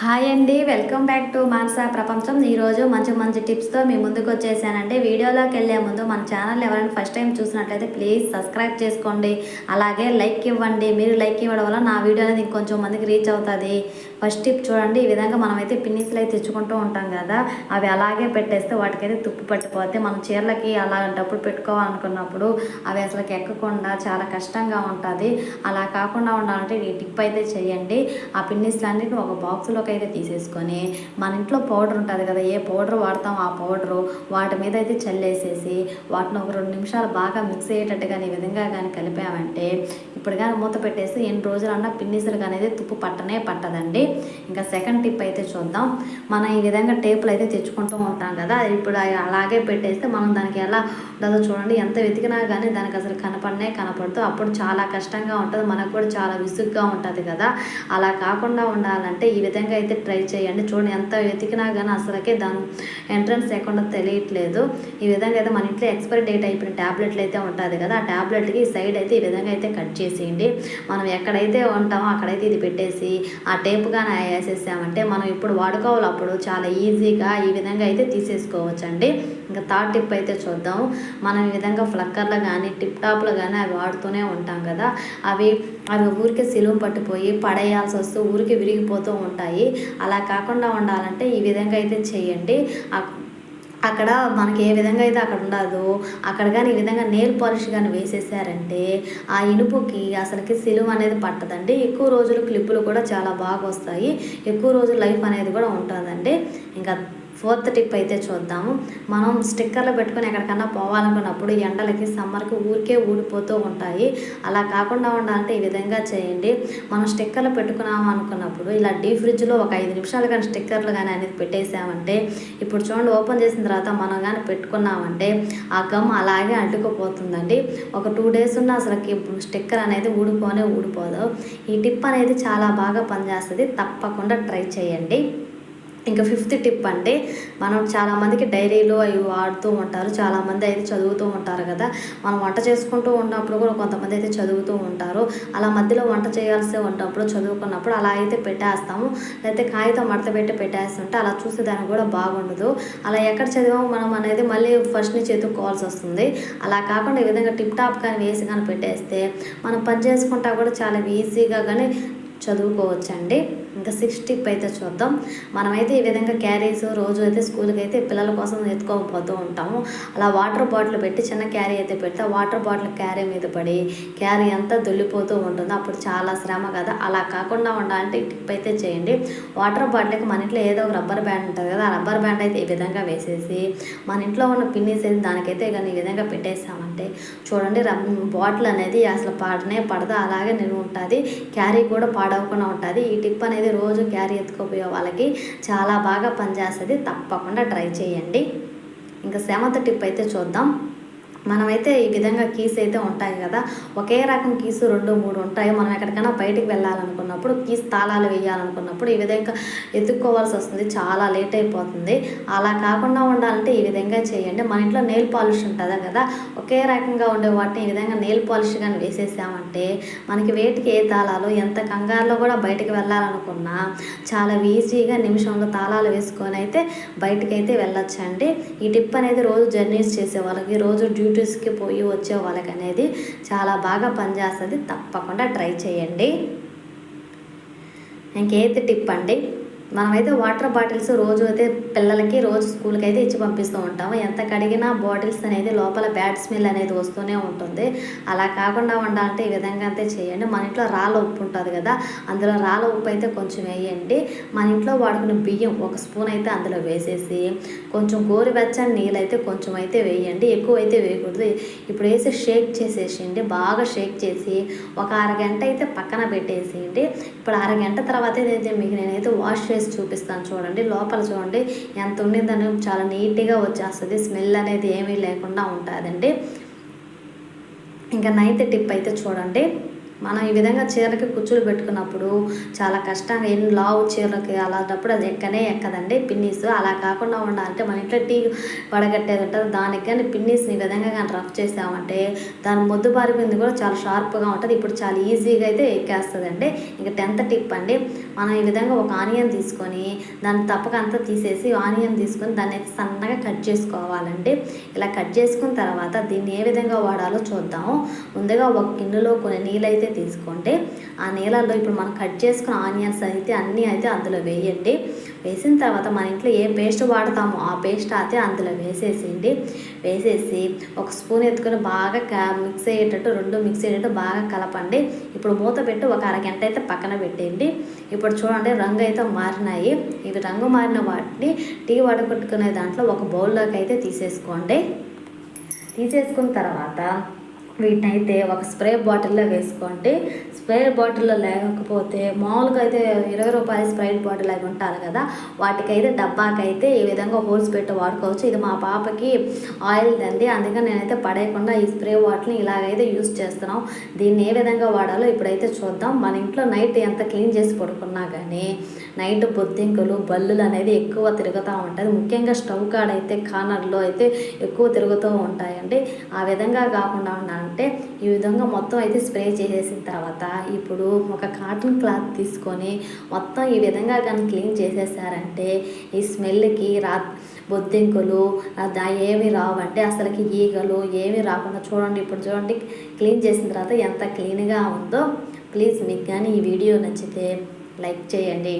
Hi అండి welcome back to Manasa ప్రపంచం. ఈరోజు మంచి మంచి టిప్స్తో మీ ముందుకు వచ్చేసానండి. వీడియోలోకి వెళ్ళే ముందు మన ఛానల్ ఎవరైనా ఫస్ట్ టైం చూసినట్లయితే ప్లీజ్ సబ్స్క్రైబ్ చేసుకోండి. అలాగే లైక్ ఇవ్వండి. మీరు లైక్ ఇవ్వడం వల్ల నా వీడియో అనేది ఇంకొంచెం మందికి రీచ్ అవుతుంది. ఫస్ట్ టిప్ చూడండి. ఈ విధంగా మనమైతే పిన్నిస్లు అయితే తెచ్చుకుంటూ ఉంటాం కదా అవి అలాగే పెట్టేస్తే వాటికైతే తుప్పు పట్టిపోతే మన చీరలకి అలాంటప్పుడు పెట్టుకోవాలనుకున్నప్పుడు అవి అసలు ఎక్కకుండా చాలా కష్టంగా ఉంటుంది. అలా కాకుండా ఉండాలంటే ఈ టిప్ అయితే చేయండి. ఆ పిన్నిస్లు అన్నిటిని ఒక బాక్స్లో బాక్స్లోకి అయితే తీసేసుకొని మన ఇంట్లో పౌడర్ ఉంటుంది కదా ఏ పౌడర్ వాడతాం ఆ పౌడరు వాటి మీద అయితే చల్లేసేసి వాటిని ఒక రెండు నిమిషాలు బాగా మిక్స్ అయ్యేటట్టుగా ఈ విధంగా కానీ కలిపామంటే ఇప్పుడు కానీ మూత పెట్టేసి ఎన్ని రోజులన్నా పిన్నిసులు అనేది తుప్పు పట్టనే పట్టదండి. ఇంకా సెకండ్ టిప్ అయితే చూద్దాం. మనం ఈ విధంగా టేపులు అయితే తెచ్చుకుంటూ. ఉంటాం కదా ఇప్పుడు అలాగే పెట్టేస్తే మనం దానికి ఎలా ఉంటుందో చూడండి. ఎంత వెతికినా కానీ దానికి అసలు కనపడనే కనపడుతూ అప్పుడు చాలా కష్టంగా ఉంటుంది. మనకు కూడా చాలా విసుగ్గా ఉంటుంది కదా. అలా కాకుండా ఉండాలంటే ఈ విధంగా అయితే ట్రై చేయండి. చూడండి ఎంత వెతికినా కానీ అసలుకే దాని ఎంట్రన్స్ లేకుండా తెలియట్లేదు. ఈ విధంగా అయితే మన ఇంట్లో ఎక్స్పైరీ డేట్ అయిపోయిన ట్యాబ్లెట్లు అయితే ఉంటుంది కదా. ఆ ట్యాబ్లెట్కి సైడ్ అయితే ఈ విధంగా అయితే కట్ చేసేయండి. మనం ఎక్కడైతే ఉంటామో అక్కడైతే ఇది పెట్టేసి ఆ టేప్ కానీ వేసేసామంటే మనం ఇప్పుడు వాడుకోవాలి అప్పుడు చాలా ఈజీగా ఈ విధంగా అయితే తీసేసుకోవచ్చండి. ఇంకా థర్డ్ టిప్ అయితే చూద్దాం మనం ఈ విధంగా ఫ్లక్కర్లు కానీ టిప్ టాప్లు కానీ అవి వాడుతూనే ఉంటాం కదా. అవి అవి ఊరికే సిలువ పట్టిపోయి పడేయాల్సి వస్తూ ఊరికి విరిగిపోతూ ఉంటాయి. అలా కాకుండా ఉండాలంటే ఈ విధంగా అయితే చేయండి. అక్కడ మనకి ఏ విధంగా అయితే అక్కడ ఉండదో అక్కడ కానీ ఈ విధంగా నెయిల్ పాలిష్ కానీ వేసేసారంటే ఆ ఇనుపుకి అసలుకి సిలువ అనేది పట్టదండి. ఎక్కువ రోజులు క్లిప్పులు కూడా చాలా బాగా వస్తాయి. ఎక్కువ రోజులు లైఫ్ అనేది కూడా ఉంటుందండి. ఇంకా ఫోర్త్ టిప్ అయితే చూద్దాము. మనం స్టిక్కర్లు పెట్టుకొని ఎక్కడికన్నా పోవాలనుకున్నప్పుడు ఎండలకి సమ్మర్కి ఊరికే ఊడిపోతూ ఉంటాయి. అలా కాకుండా ఉండాలంటే ఈ విధంగా చేయండి. మనం స్టిక్కర్లు పెట్టుకున్నాము అనుకున్నప్పుడు ఇలా డీ ఫ్రిడ్జ్లో ఒక ఐదు నిమిషాలు కానీ స్టిక్కర్లు కానీ అనేది పెట్టేసామంటే ఇప్పుడు చూడండి ఓపెన్ చేసిన తర్వాత మనం కానీ పెట్టుకున్నామంటే ఆ గమ్ అలాగే అంటుకుపోతుందండి. ఒక టూ డేస్ ఉన్న అసలుకి స్టిక్కర్ అనేది ఊడిపోనే ఊడిపోదు. ఈ టిప్ అనేది చాలా బాగా పనిచేస్తుంది. తప్పకుండా ట్రై చేయండి. ఇంకా ఫిఫ్త్ టిప్ అంటే మనం చాలామందికి డైరీలో అవి వాడుతూ ఉంటారు చాలామంది అయితే చదువుతూ ఉంటారు కదా. మనం వంట చేసుకుంటూ ఉన్నప్పుడు కూడా కొంతమంది అయితే చదువుతూ ఉంటారు. అలా మధ్యలో వంట చేయాల్సి ఉన్నప్పుడు చదువుకున్నప్పుడు అలా అయితే పెట్టేస్తాము. లేకపోతే కాగితం మడత పెట్టి పెట్టేస్తుంటే అలా చూసేదానికి కూడా బాగుండదు. అలా ఎక్కడ చదివామో మనం అనేది మళ్ళీ ఫస్ట్ నుంచి ఎత్తుక్కోవాల్సి వస్తుంది. అలా కాకుండా ఈ విధంగా టిప్ టాప్ కానీ వేసి కానీ పెట్టేస్తే మనం పని చేసుకుంటా కూడా చాలా ఈజీగా కానీ చదువుకోవచ్చండి. ఇంకా సిక్స్ టిప్ అయితే చూద్దాం. మనమైతే ఈ విధంగా క్యారీస్ రోజు అయితే స్కూల్కి అయితే పిల్లల కోసం ఎత్తుకోకపోతూ ఉంటాము. అలా వాటర్ బాటిల్ పెట్టి చిన్న క్యారీ అయితే పెడితే వాటర్ బాటిల్ క్యారీ మీద పడి క్యారీ అంతా దొల్లిపోతూ ఉంటుంది. అప్పుడు చాలా శ్రమ కదా. అలా కాకుండా ఉండాలంటే ఈ టిప్ అయితే చేయండి. వాటర్ బాటిల్కి మన ఇంట్లో ఏదో ఒక రబ్బర్ బ్యాండ్ ఉంటుంది కదా ఆ రబ్బర్ బ్యాండ్ అయితే ఈ విధంగా వేసేసి మన ఇంట్లో ఉన్న పిన్నిస్ అయితే దానికైతే కానీ ఈ విధంగా పెట్టేసామంటే చూడండి రబ్ బాటిల్ అనేది అసలు పాడనే పడదు. అలాగే నిలువ ఉంటుంది క్యారీ కూడా పాడవకుండా ఉంటుంది. ఈ టిప్ అనేది రోజు క్యారీ ఎత్తుకోపోయే వాళ్ళకి చాలా బాగా పనిచేస్తుంది. తప్పకుండా ట్రై చేయండి. ఇంకా సెవెంత్ టిప్ అయితే చూద్దాం. మనమైతే ఈ విధంగా కీస్ అయితే ఉంటాయి కదా. ఒకే రకం కీసు రెండు మూడు ఉంటాయి. మనం ఎక్కడికైనా బయటికి వెళ్ళాలనుకున్నప్పుడు కీస్ తాళాలు వేయాలనుకున్నప్పుడు ఈ విధంగా ఎత్తుక్కోవాల్సి వస్తుంది. చాలా లేట్ అయిపోతుంది. అలా కాకుండా ఉండాలంటే ఈ విధంగా చేయండి. మన ఇంట్లో నెయిల్ పాలిష్ ఉంటుంది కదా. ఒకే రకంగా ఉండే వాటిని ఈ విధంగా నెయిల్ పాలిష్ కానీ వేసేసామంటే మనకి వేటికి ఏ తాళాలు ఎంత కంగారులో కూడా బయటికి వెళ్ళాలనుకున్నా చాలా ఈజీగా నిమిషంలో తాళాలు వేసుకొని అయితే బయటికి అయితే వెళ్ళొచ్చండి. ఈ టిప్ అనేది రోజు జర్నీస్ చేసే వాళ్ళకి రోజు యూట్యూబ్స్కి పోయి వచ్చే వాళ్ళకి అనేది చాలా బాగా పనిచేస్తుంది. తప్పకుండా ట్రై చేయండి. ఇంకేది టిప్ అండి? మనమైతే వాటర్ బాటిల్స్ రోజు అయితే పిల్లలకి రోజు స్కూల్కి అయితే ఇచ్చి పంపిస్తూ ఉంటాము. ఎంత కడిగినా బాటిల్స్ అనేది లోపల బ్యాడ్ స్మెల్ అనేది వస్తూనే ఉంటుంది. అలా కాకుండా ఉండాలంటే ఈ విధంగా అయితే చేయండి. మన ఇంట్లో రాళ్ళ ఉప్పు ఉంటుంది కదా అందులో రాళ్ళ ఉప్పు అయితే కొంచెం వేయండి. మన ఇంట్లో వాడుకున్న బియ్యం ఒక స్పూన్ అయితే అందులో వేసేసి కొంచెం గోరువెచ్చని నీళ్ళు అయితే కొంచెం అయితే వేయండి. ఎక్కువ అయితే వేయకూడదు. ఇప్పుడు వేసి షేక్ చేసేసేయండి. బాగా షేక్ చేసి ఒక అరగంట అయితే పక్కన పెట్టేసేయండి. ఇప్పుడు అరగంట తర్వాత అయితే మీకు నేనైతే వాష్ చేసి చూపిస్తాను చూడండి. లోపల చూడండి ఎంత ఉండిందని చాలా నీట్గా వచ్చేస్తుంది. స్మెల్ అనేది ఏమీ లేకుండా ఉంటుందండి. ఇంకా నైన్త్ టిప్ అయితే చూడండి. మనం ఈ విధంగా చీరకి కుచ్చులు పెట్టుకున్నప్పుడు చాలా కష్టంగా ఎన్ని లావు చీరలకి అలాంటప్పుడు అది ఎక్కనే ఎక్కదండి. పిన్నీస్ అలా కాకుండా ఉండాలంటే మన ఇంట్లో టీ వడగట్టేది ఉంటుంది. దానికి కానీ పిన్నీస్ని ఈ విధంగా కానీ రఫ్ చేసామంటే దాని మొద్దు పారిపోయింది కూడా చాలా షార్ప్గా ఉంటుంది. ఇప్పుడు చాలా ఈజీగా అయితే ఎక్కేస్తుందండి. ఇంకా టెన్త్ టిప్ అండి. మనం ఈ విధంగా ఒక ఆనియన్ తీసుకొని దాన్ని తప్పక అంతా తీసేసి ఆనియన్ తీసుకొని దాన్ని అయితే సన్నగా కట్ చేసుకోవాలండి. ఇలా కట్ చేసుకున్న తర్వాత దీన్ని ఏ విధంగా వాడాలో చూద్దాము. ముందుగా ఒక గిన్నెలో కొన్ని నీళ్ళు అయితే తీసుకోండి ఆ నీళ్ళల్లో ఇప్పుడు మనం కట్ చేసుకున్న ఆనియన్స్ అయితే అన్నీ అయితే అందులో వేయండి. వేసిన తర్వాత మన ఇంట్లో ఏ పేస్ట్ వాడతామో ఆ పేస్ట్ అయితే అందులో వేసేసేయండి. వేసేసి ఒక స్పూన్ ఎత్తుకొని బాగా క- మిక్స్ అయ్యేటట్టు రెండు మిక్స్ అయ్యేటట్టు బాగా కలపండి. ఇప్పుడు మూత పెట్టి ఒక అరగంట అయితే పక్కన పెట్టేయండి. ఇప్పుడు చూడండి రంగు అయితే మారినాయి. ఇవి రంగు మారిన వాటిని టీ వడగొట్టుకునే దాంట్లో ఒక బౌల్లోకి అయితే తీసేసుకోండి. తీసేసుకున్న తర్వాత వీటిని అయితే ఒక స్ప్రే బాటిల్లో వేసుకోండి. స్ప్రే బాటిల్లో లేకపోతే మామూలుగా అయితే ఇరవై రూపాయల స్ప్రైట్ బాటిల్ అవి ఉంటారు కదా వాటికైతే డబ్బాకైతే ఈ విధంగా హోల్స్ పెట్టి వాడుకోవచ్చు. ఇది మా పాపకి ఆయిల్ దండి అందుకని నేనైతే పడేయకుండా ఈ స్ప్రే బాటిల్ని ఇలాగైతే యూస్ చేస్తున్నాం. దీన్ని ఏ విధంగా వాడాలో ఇప్పుడైతే చూద్దాం. మన ఇంట్లో నైట్ ఎంత క్లీన్ చేసి పడుకున్నా కానీ నైట్ బొద్దింకలు బల్లులు అనేది ఎక్కువ తిరుగుతూ ఉంటుంది. ముఖ్యంగా స్టవ్ కాడ అయితే కార్నర్లో అయితే ఎక్కువ తిరుగుతూ ఉంటాయండి. ఆ విధంగా కాకుండా అంటే ఈ విధంగా మొత్తం అయితే స్ప్రే చేసేసిన తర్వాత ఇప్పుడు ఒక కాటన్ క్లాత్ తీసుకొని మొత్తం ఈ విధంగా కానీ క్లీన్ చేసేసారంటే ఈ స్మెల్కి రా బొద్దింకులు దా ఏమి రావంటే అసలుకి ఈగలు ఏమి రాకుండా చూడండి. ఇప్పుడు చూడండి క్లీన్ చేసిన తర్వాత ఎంత క్లీన్గా ఉందో. ప్లీజ్ మీకు కానీ ఈ వీడియో నచ్చితే లైక్ చేయండి.